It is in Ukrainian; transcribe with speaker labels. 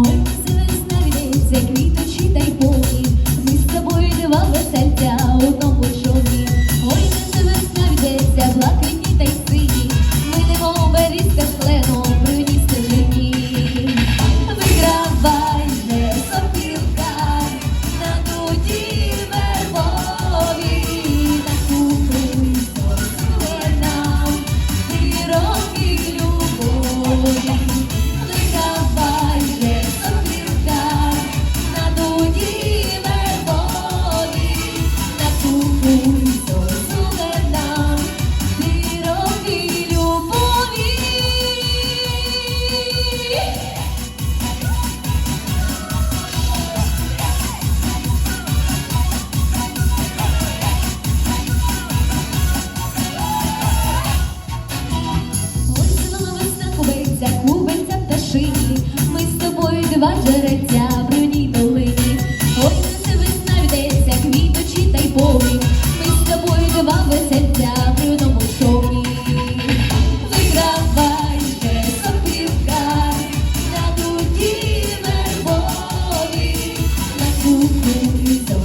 Speaker 1: Ось весна відеться, квіточі та й повні, ми з тобою дива весельця. жива жереця в брудній долині, ось на це весна та й повні, ми з тобою два весельця в брудному човні. Вигравайте, сопівка, на дуді на куху